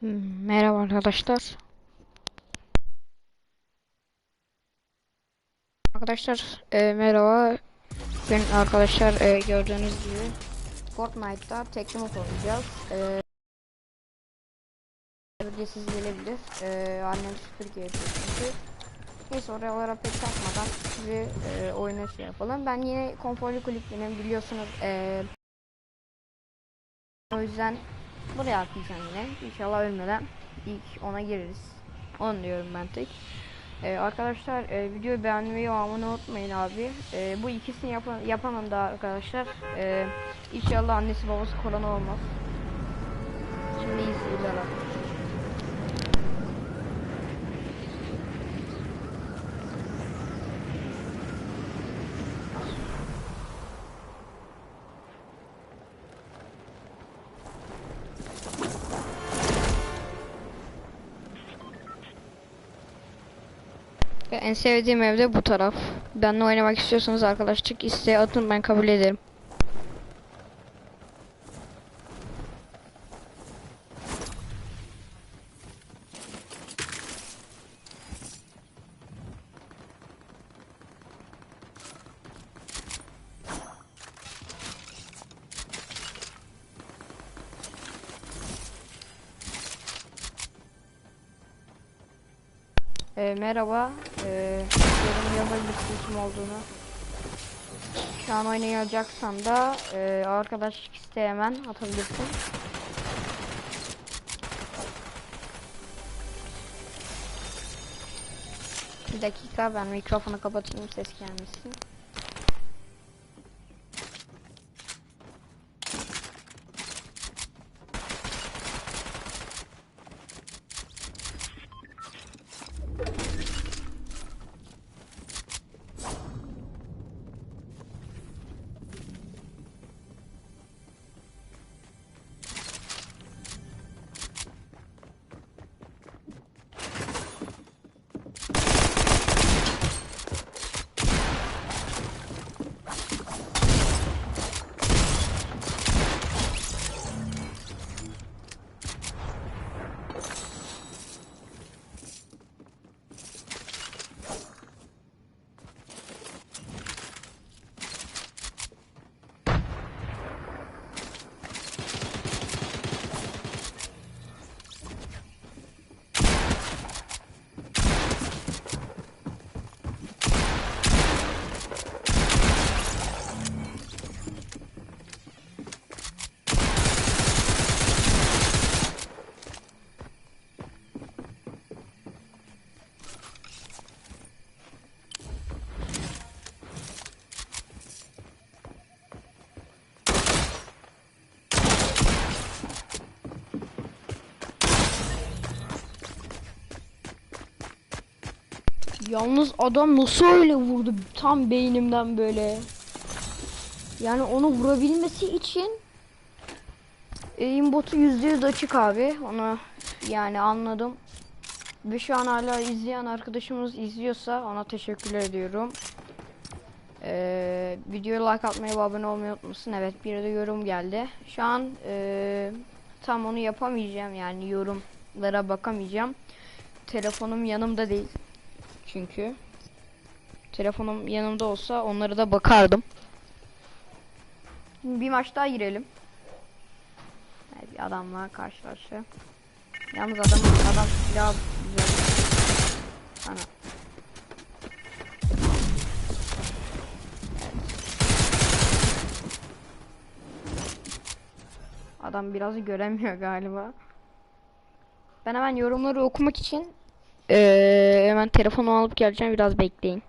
Hmm, Merhaba arkadaşlar. Arkadaşlar e, merhaba. Bugün arkadaşlar e, gördüğünüz gibi Fortnite'da tekli mod oynayacağız. E, ücretsiz gelebilir. E, annem süpürge yapıyor çünkü. Neyse oralara pek takmadan sizi e, oyuna şey yapalım. Ben yine konforlu kulüplerim biliyorsunuz. E, o yüzden buraya atlayacağım yine. İnşallah ölmeden ilk ona gireriz. Onu diyorum ben tek. Ee, arkadaşlar e, videoyu beğenmeyi ve abone unutmayın abi. Ee, bu ikisini yapan, yapamam da arkadaşlar. Ee, inşallah annesi babası korona olmaz. Şimdi iyi seyirler arkadaşlar. En sevdiğim evde bu taraf. Benle oynamak istiyorsanız arkadaşlık isteği atın ben kabul ederim. Ee, merhaba. Ee, yorum yazabilirsin kim olduğunu. Şu an oynayacaksan da e, arkadaşlık isteği hemen atabilirsin. Bir dakika ben mikrofonu kapatayım ses gelmesin. Yalnız adam nasıl öyle vurdu tam beynimden böyle. Yani onu vurabilmesi için aimbotu %100 açık abi. Onu yani anladım. Ve şu an hala izleyen arkadaşımız izliyorsa ona teşekkür ediyorum. Ee, videoya like atmayı ve abone olmayı unutmasın. Evet bir de yorum geldi. Şu an ee, tam onu yapamayacağım yani yorumlara bakamayacağım. Telefonum yanımda değil çünkü. Telefonum yanımda olsa onlara da bakardım. Bir maç daha girelim. Evet, bir adamla karşılaştı. Yalnız adam adam silah güzel. Ana. Adam biraz göremiyor galiba. Ben hemen yorumları okumak için ee, hemen telefonu alıp geleceğim biraz bekleyin.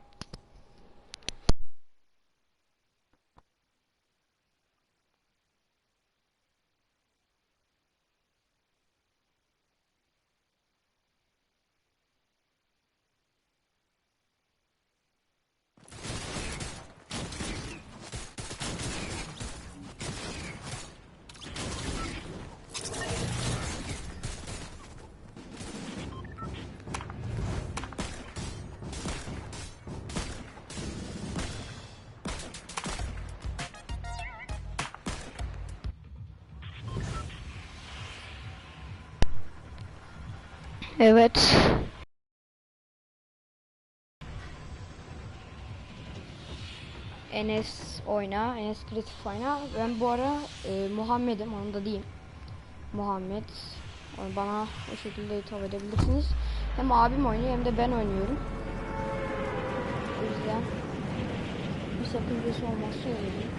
Enes oyna, Enes kreatif oyna. Ben bu ara e, Muhammed'im, onu da diyeyim. Muhammed. O- Bana o şekilde hitap edebilirsiniz. Hem abim oynuyor hem de ben oynuyorum. O yüzden bir sakıncası olmazsa olur.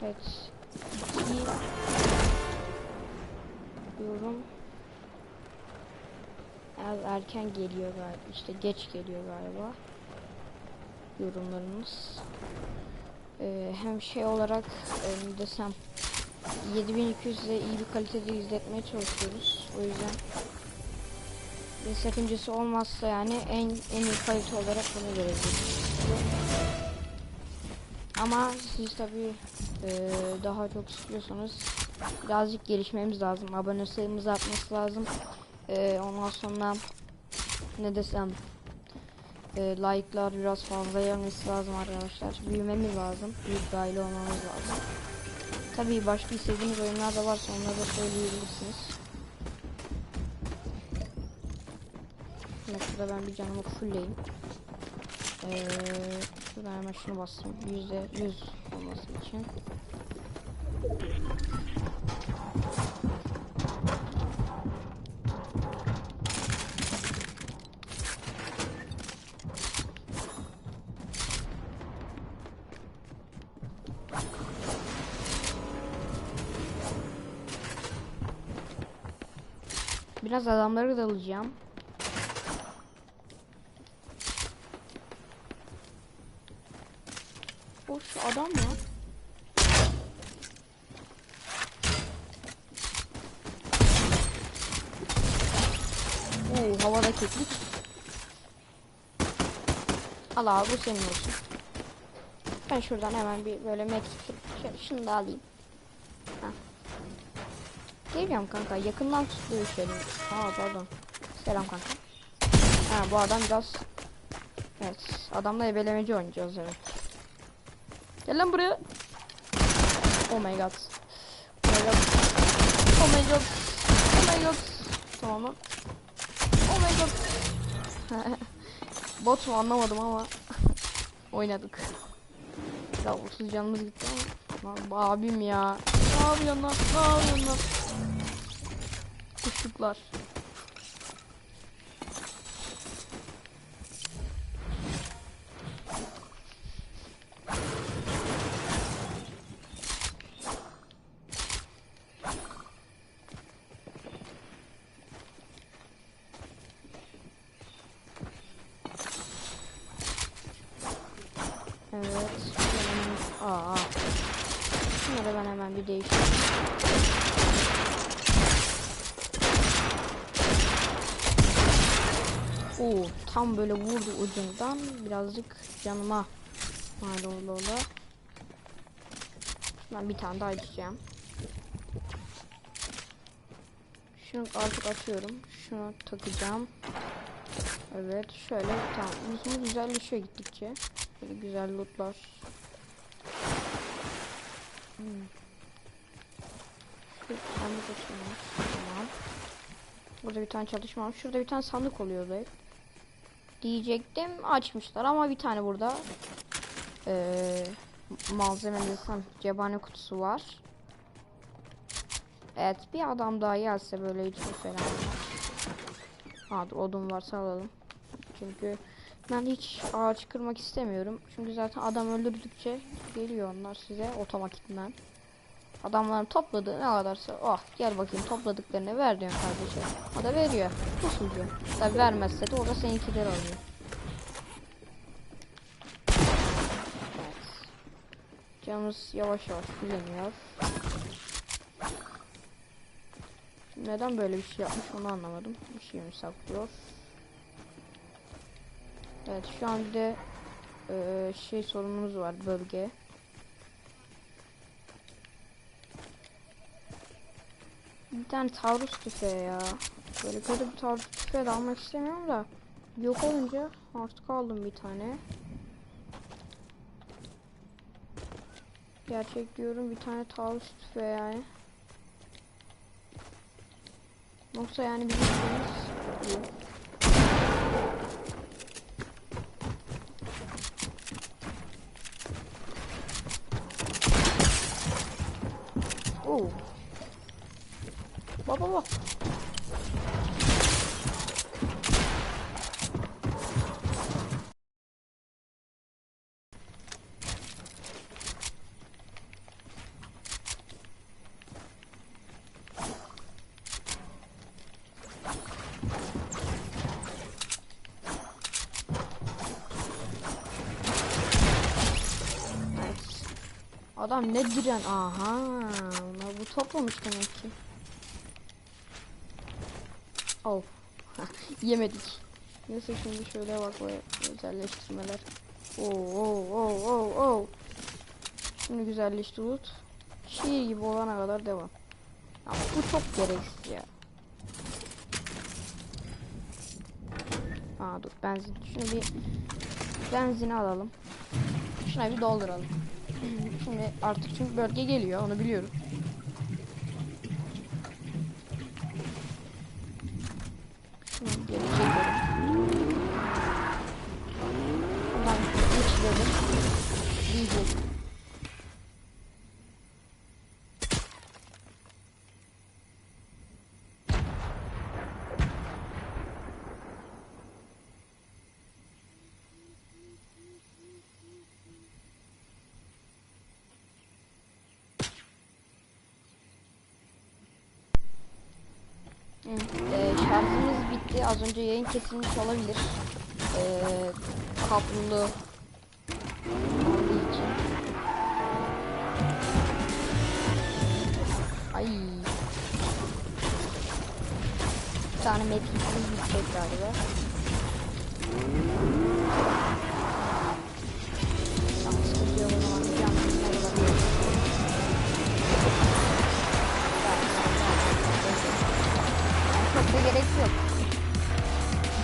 Evet. Erken geliyor galiba. İşte geç geliyor galiba. Yorumlarınız. Ee, hem şey olarak e, desem 7200'de iyi bir kalitede izletmeye çalışıyoruz. O yüzden bir sakıncası olmazsa yani en en iyi kalite olarak bunu vereceğiz. Ama siz tabii e, daha çok istiyorsanız birazcık gelişmemiz lazım. Abone sayımız artması lazım. E, ondan sonra ne desem e, like'lar biraz fazla gelmesi lazım arkadaşlar. Büyümemiz lazım. Büyük aile olmamız lazım. Tabii başka istediğiniz oyunlar da varsa onları da söyleyebilirsiniz. Mesela ben bir canımı fullleyeyim. Ee, şuradan hemen şunu bastım. Yüzde yüz olması için. Biraz adamları da alacağım. O şu adam mı? Oo havada keklik. Al abi bu senin olsun. Ben şuradan hemen bir böyle şöyle şunu da alayım. Geliyorum kanka yakından dövüşelim. Aa pardon. Selam kanka. Ha bu adam biraz Evet adamla ebelemeci oynayacağız evet. Gel lan buraya. Oh my god. Oh my god. Oh my god. Oh my god. Tamam lan. Oh my god. Bot mu anlamadım ama oynadık. Ya 30 canımız gitti ama. Lan abim ya. Ne yapıyorsun lan? Ne yapıyorsun lan? Kuşluklar. Evet. Hemen, aa. Şunları ben hemen bir değiştireyim. Oo, tam böyle vurdu ucundan birazcık canıma mal oldu o da. Ben bir tane daha içeceğim. Şunu artık atıyorum. Şunu takacağım. Evet şöyle tamam. Bizim güzelleşiyor gittikçe. Böyle güzel lootlar. Hmm. Bir sandık açılmış. Tamam. Burada bir tane çalışma var. Şurada bir tane sandık oluyor hep. Diyecektim açmışlar ama bir tane burada ee, malzeme desem cebane kutusu var. Evet bir adam daha gelse böyle hiç falan. Hadi odun varsa alalım. Çünkü ben hiç ağaç kırmak istemiyorum. Çünkü zaten adam öldürdükçe geliyor onlar size otomatikman. Adamların topladığı ne kadarsa oh gel bakayım topladıklarını ver diyorsun kardeşim. O da veriyor. Usulca. Tabi vermezse de o da seninkileri alıyor. Evet. Canımız yavaş yavaş fullleniyor. Neden böyle bir şey yapmış onu anlamadım. Bir şey mi saklıyor? Evet şu an bir de eee, şey sorunumuz var bölge. Bir tane taarruz tüfeği ya. Böyle kötü bir taarruz tüfeği de almak istemiyorum da. Yok olunca artık aldım bir tane. Gerçek diyorum bir tane taarruz tüfeği yani. Yoksa yani bizim şeyimiz bu. Oo. Evet. Adam ne diren? Aha. Onlar bu toplamış demek ki. Oh. Yemedik. Neyse şimdi şöyle bak böyle güzelleştirmeler. Oo oo oo oo oo. Şimdi güzelleşti loot. Şiir gibi olana kadar devam. Ya bu çok gereksiz ya. Aa dur benzin. Şunu bir benzini alalım. Şuna bir dolduralım. Şimdi artık çünkü bölge geliyor onu biliyorum. Evet, e, şarjımız bitti. Az önce yayın kesilmiş olabilir. E, olduğu için. Ay. Bir tane medkitimiz bitecek galiba.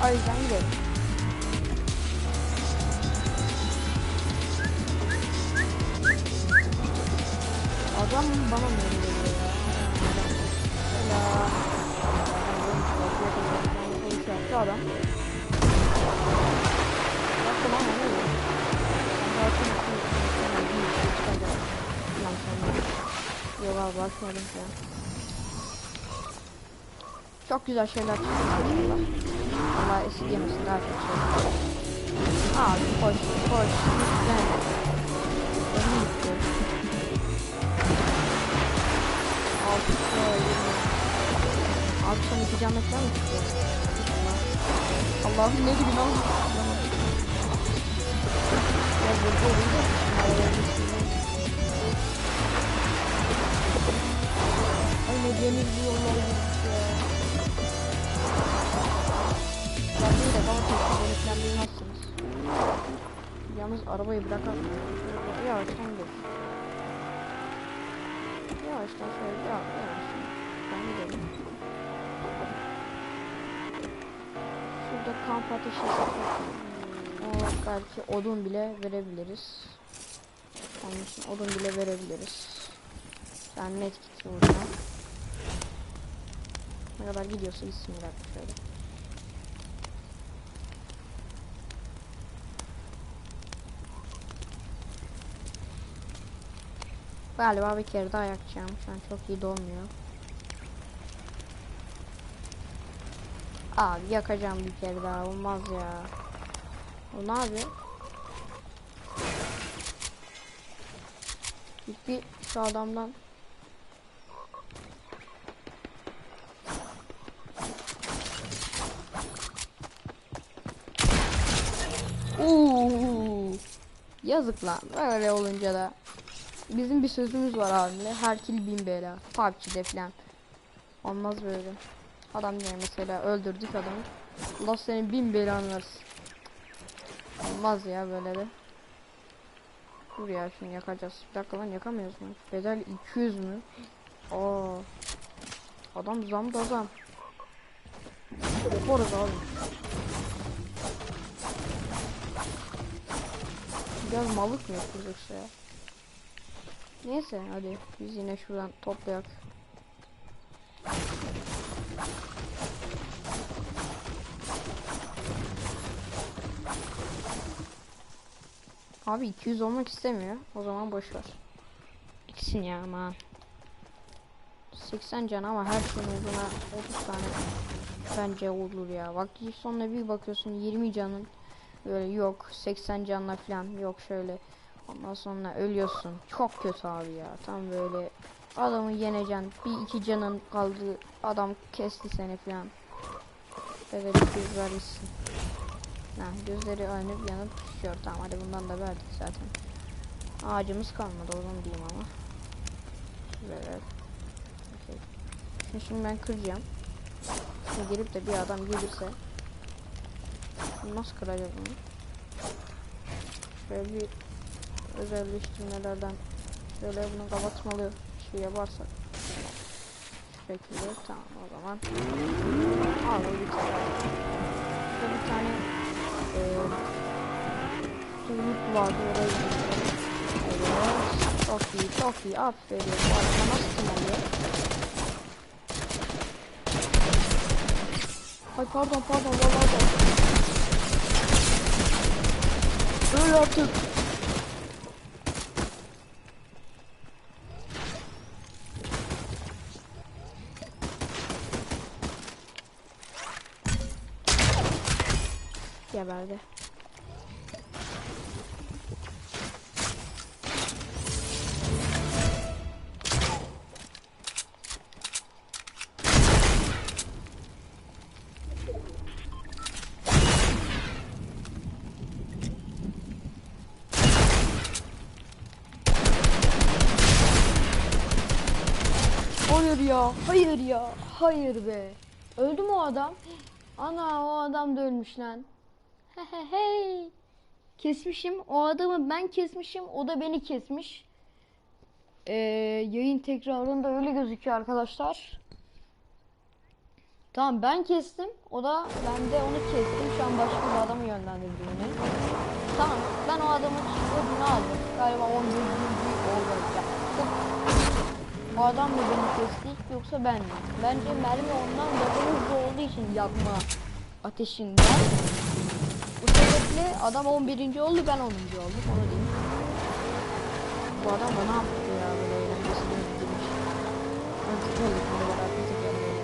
O yüzden gidelim. Adam bana mı geliyor yaptı adam. Baktım ama ne oluyor? Şey. Yok abi bakmadım ya. Çok güzel şeyler çıktı aslında. Allah esirgemesin daha çok şey. Abi koş koş. Lütfen. Benim gitti. Altı yirmi. Abi son iki cametler mi çıkıyor? Allah'ım ne gibi lan? Ya burada oluyor da. Ay ne deniz bu yollar gitmiş değil de bana yönetlendirmezsiniz. Yalnız arabayı bırakalım. Yavaştan dur. Yavaştan şöyle ya, yavaştan. Ben gidelim. Şurada kamp ateşi. O belki odun bile verebiliriz. Onun için odun bile verebiliriz. Ben net kit vuracağım. Ne kadar gidiyorsa gitsin dakika şöyle. Galiba bir kere daha yakacağım. Şu an çok iyi dolmuyor. Abi yakacağım bir kere daha. Olmaz ya. O ne yapıyor? Bir, şu adamdan Uuu. Yazık lan. Böyle olunca da bizim bir sözümüz var abimle. Her kill bin bela. PUBG'de falan. Olmaz böyle. Adam diyor mesela öldürdük adamı. Allah senin bin belanı versin. Olmaz ya böyle de. Dur ya şunu yakacağız. Bir dakika lan yakamıyoruz mu? Bedel 200 mü? Oo. Adam zam da zam. Oporuz abi. Biraz malık mı yapıyoruz ya? Neyse hadi biz yine şuradan toplayak. Abi 200 olmak istemiyor. O zaman boş ver. Gitsin ya aman. 80 can ama her şeyin ucuna 30 tane bence olur ya. Bak sonuna bir bakıyorsun 20 canın böyle yok 80 canla falan yok şöyle. Ondan sonra ölüyorsun. Çok kötü abi ya. Tam böyle adamı yeneceksin. Bir iki canın kaldı. Adam kesti seni falan. Evet göz verirsin. Ha, gözleri aynı yanıp düşüyor. Tamam hadi bundan da verdik zaten. Ağacımız kalmadı onu diyeyim ama. Evet. Okey. Şimdi, şimdi ben kıracağım. Şimdi gelip de bir adam gelirse nasıl kıracağız bunu? Şöyle bir özelleştirmelerden şöyle bunu kapatmalı şey yaparsak. Şekilde tamam o zaman. Al bir tane Burada bir tane eee suyuk vardı oraya gidiyorum. Evet çok iyi çok iyi. Aferin arada nasıl tırmanıyor ay pardon pardon vallahi da Öl artık Geberdi. Hayır ya, hayır ya, hayır be. Öldü mü o adam? Ana o adam da ölmüş lan. Hey. Kesmişim. O adamı ben kesmişim. O da beni kesmiş. Ee, yayın tekrarında öyle gözüküyor arkadaşlar. Tamam ben kestim. O da ben de onu kestim. Şu an başka bir adamı yönlendirdi beni. Tamam ben o adamın ödünü aldım. Galiba 11. oldu. Yaptım. O adam mı beni kesti yoksa ben mi? Bence mermi ondan daha hızlı olduğu için yakma ateşinden. Sebeple adam 11. oldu ben 10. oldum onu diyeyim. Bu adam bana yaptı ya böyle eğlencesine gitmiş. Artık öyle bir kadar artık gelmiyor.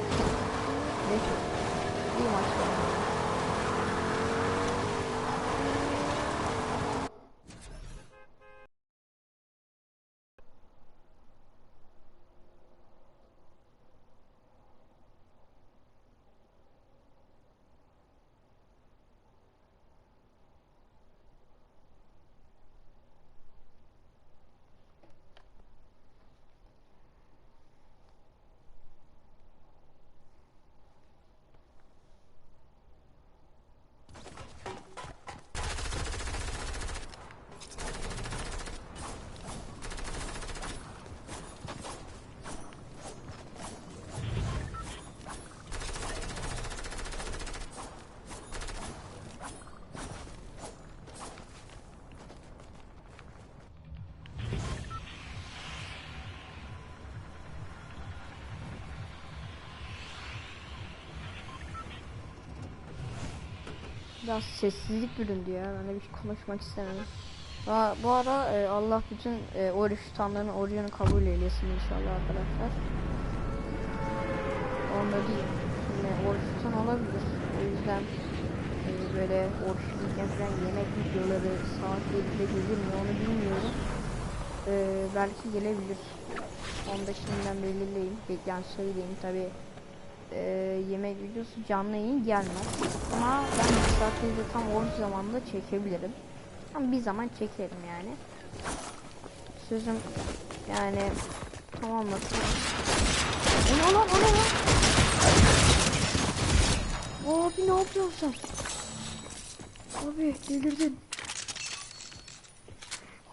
Neyse. İyi maçlar. Biraz sessizlik büründü ya. Ben de bir şey konuşmak istemedim. Bu ara e, Allah bütün e, oruç tutanların orucunu kabul eylesin inşallah arkadaşlar. Onda değil. Şimdi oruç tutan olabilir. O yüzden e, böyle oruç tutarken falan yemek videoları saatlerinde gelir mi onu bilmiyorum. E, belki gelebilir. Onu da şimdiden belirleyeyim. Yani söyleyeyim tabi e, yemek videosu canlı yayın gelmez. Ama ben misafirde tam oruç zamanında çekebilirim. Ama bir zaman çekerim yani. Sözüm yani tamamlasın. O ne lan o ne lan? Abi ne yapıyorsun? Abi delirdin.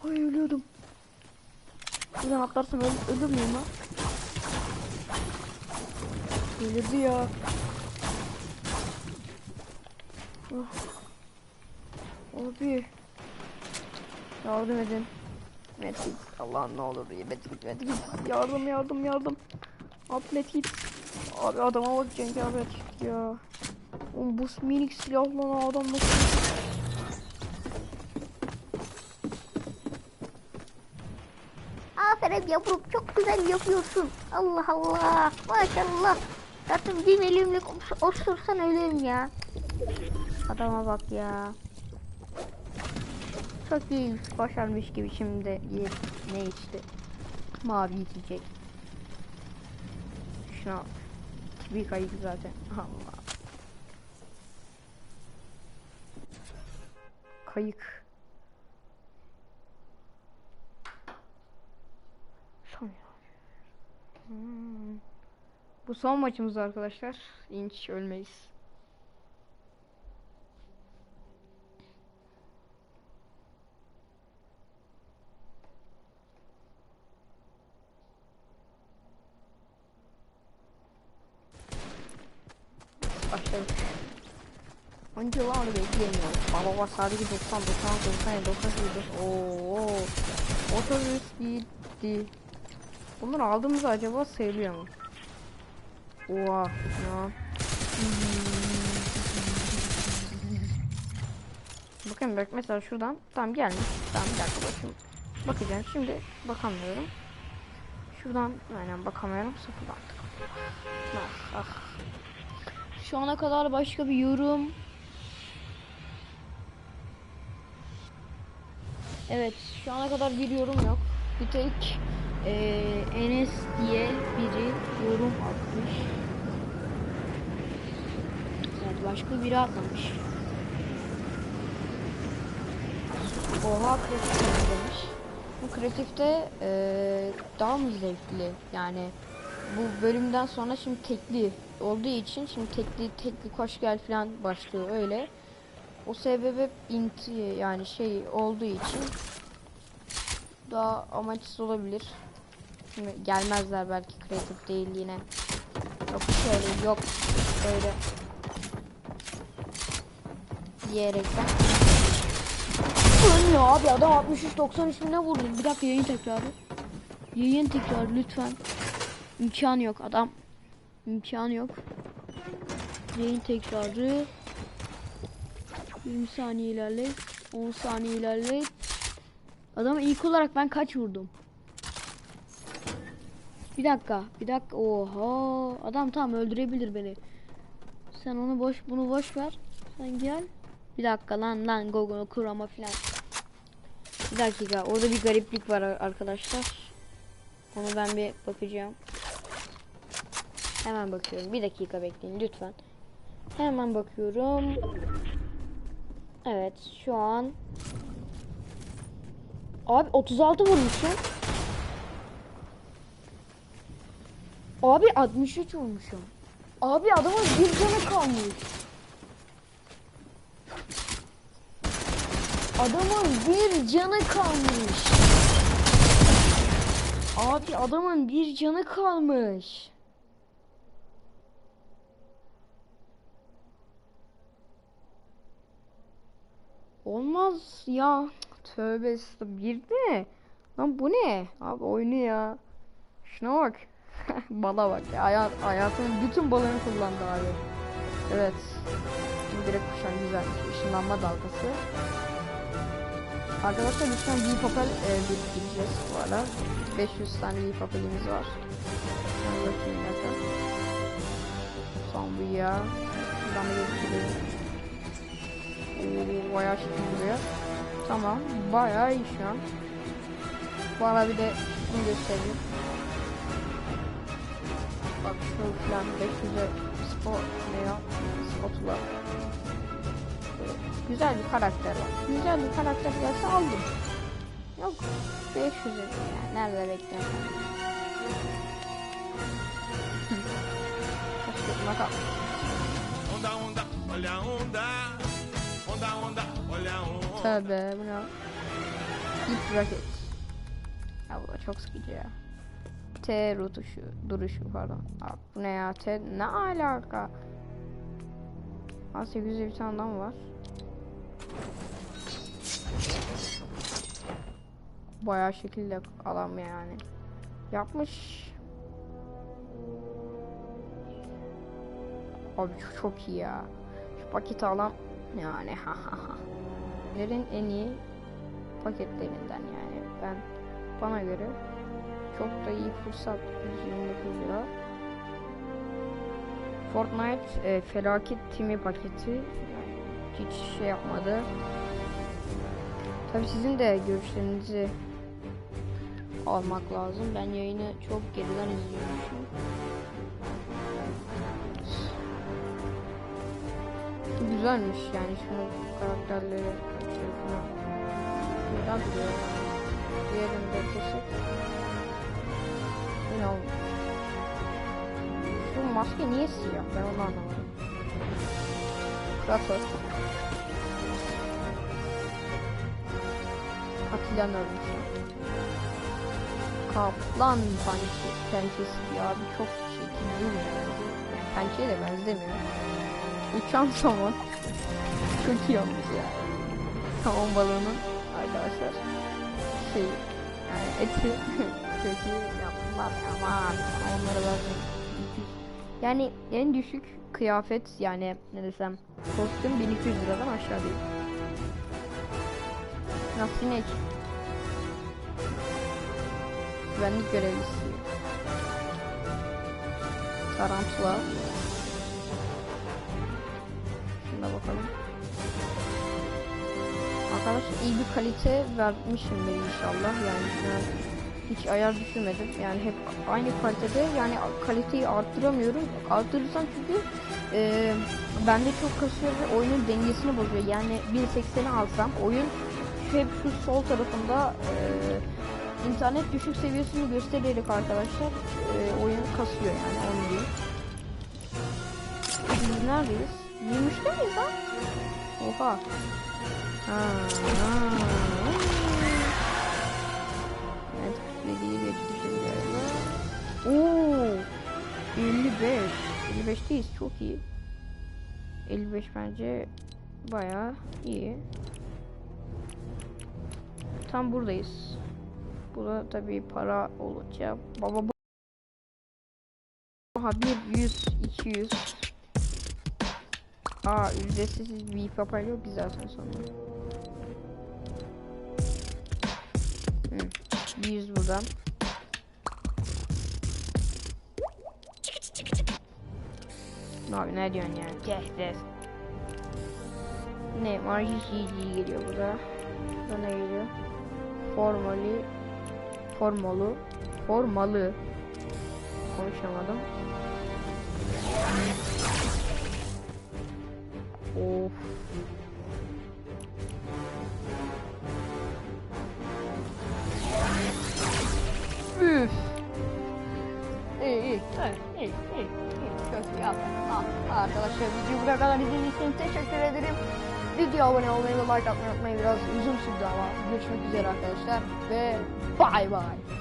Ay ölüyordum. Buradan atlarsam öl ölür müyüm lan? Delirdi ya. Ah. Abi. Yardım edin. Medkit. Allah'ım ne olur medkit medkit. Yardım yardım yardım. At medkit. Abi adama bak Cenk abi medkit ya. Oğlum bu minik silahla adam nasıl Aferin yavrum çok güzel yapıyorsun. Allah Allah. Maşallah. Zaten bir os- osursan ölürüm ya. Adama bak ya. Çok iyi başarmış gibi şimdi ye- ne içti? Mavi içecek. Şuna bak. Tipi kayık zaten. Allah. Kayık. Son. Hmm. Bu son maçımız arkadaşlar. İnç ölmeyiz. Önce onu bekleyemiyorum. Baba baba sadece 90, 90, 90, 98, ooo. Otobüs gitti. Bunları aldığımız acaba sayılıyor mu? Oha ya. Bakın bak mesela şuradan tam gelmiş. Tamam bir dakika bakayım. Bakacağım şimdi bakamıyorum. Şuradan aynen bakamıyorum. Sıfırdan. Ah, ah. Şu ana kadar başka bir yorum. Evet, şu ana kadar bir yorum yok. Bir tek eee, Enes diye biri yorum atmış. Evet, başka biri atmamış. Oha kreatif demiş. Bu kreatifte eee, daha mı zevkli? Yani bu bölümden sonra şimdi tekli olduğu için şimdi tekli tekli koş gel falan başlıyor öyle. O sebebe inti yani şey olduğu için daha amaçsız olabilir. Şimdi gelmezler belki kreatif değil yine. Yok şöyle yok böyle diyerekten. Ölmüyor abi adam 63 93 ne vurdu? Bir dakika yayın tekrarı. Yayın tekrarı lütfen. İmkanı yok adam. İmkanı yok. Yayın tekrarı. 20 saniye ilerle. 10 saniye ilerle. Adama ilk olarak ben kaç vurdum? Bir dakika. Bir dakika. Oha. Adam tam öldürebilir beni. Sen onu boş bunu boş ver. Sen gel. Bir dakika lan lan go go kurama filan. Bir dakika. Orada bir gariplik var ar- arkadaşlar. Onu ben bir bakacağım. Hemen bakıyorum. Bir dakika bekleyin lütfen. Hemen bakıyorum. Evet şu an Abi 36 vurmuşum. Abi 63 vurmuşum. Abi adamın bir canı kalmış. Adamın bir canı kalmış. Abi adamın bir canı kalmış. Olmaz ya. Tövbe. Bir de. Lan bu ne? Abi oyunu ya. Şuna bak. Bala bak ya. Hayat, hayatının bütün balını kullandı abi. Evet. Şimdi direkt kuşan güzel. Işınlanma dalgası. Arkadaşlar lütfen bir papel e, biriktireceğiz bu ara. 500 tane bir papelimiz var. Bakayım dakika. Son bu ya. Şuradan da. Oo, bayağı şekil duruyor. Tamam. Bayağı iyi şu an. Bana bir de bunu göstereyim. Bak şu falan 500'e spot ne ya? Spotula. Böyle Güzel bir karakter var. Güzel bir karakter gelse aldım. Yok. 500 yani. Nerede bekliyorum? Kaç bakalım. Onda, onda, olha. Onda, Tövbe bu ne? Raket. Ya bu da çok sıkıcı ya. T rutuşu, duruşu pardon. Abi bu ne ya? T ne alaka? Ha 800'de bir tane adam var. Bayağı şekilde adam yani. Yapmış. Abi çok, çok iyi ya. Şu paketi alan yani ha ha ha. Lerin en iyi paketlerinden yani. Ben bana göre çok da iyi fırsat 129 lira. Fortnite e, felaket timi paketi hiç şey yapmadı. Tabi sizin de görüşlerinizi almak lazım. Ben yayını çok geriden izliyormuşum. Güzelmiş yani şunu karakterleri Güzel duruyor. Diğerini de Yine olmuş. Şu maske niye siyah? Ben onu anlamadım. Kratos. Atilla'nın ölmüş. Kaplan pençesi, pençesi ya abi çok şekil durmuyor bence. Yani pençeye de benzemiyor. Uçan somon. çok iyi olmuş ya. Somon balığının arkadaşlar. Şey yani eti iyi yaptılar aman onları vermek. Yani en düşük kıyafet yani ne desem kostüm 1200 liradan aşağı değil. Nasıl sinek? Güvenlik görevlisi. Tarantula. Şuna bakalım. Arkadaşlar iyi bir kalite vermişimdir inşallah. Yani an hiç ayar düşürmedim. Yani hep aynı kalitede. Yani kaliteyi arttıramıyorum. Arttırırsam çünkü e, bende çok kasıyor ve oyunun dengesini bozuyor. Yani 1080'i alsam oyun hep şu sol tarafında e, internet düşük seviyesini göstererek arkadaşlar e, oyun kasıyor yani onu diyeyim. Biz neredeyiz? 23'te miyiz lan? Oha. Evet, dediği geçmişim galiba. Oo, 55. 55'teyiz, çok iyi. 55 bence bayağı iyi. Tam buradayız. Bu da tabii para olacak. Baba bu. Aha 1 100 200. Aa ücretsiz bir papel yok ki zaten sonra. Hı. 100 buradan. Abi ne diyorsun yani? Tehdes. Ne? Marjiji geliyor burada. Ne geliyor? Formali. Formalı. Formalı. Konuşamadım. Of. Arkadaşlar videoyu buraya kadar izlediğiniz için teşekkür ederim. Videoya abone olmayı ve like atmayı unutmayın. Biraz uzun sürdü ama görüşmek üzere arkadaşlar. Ve bay bay.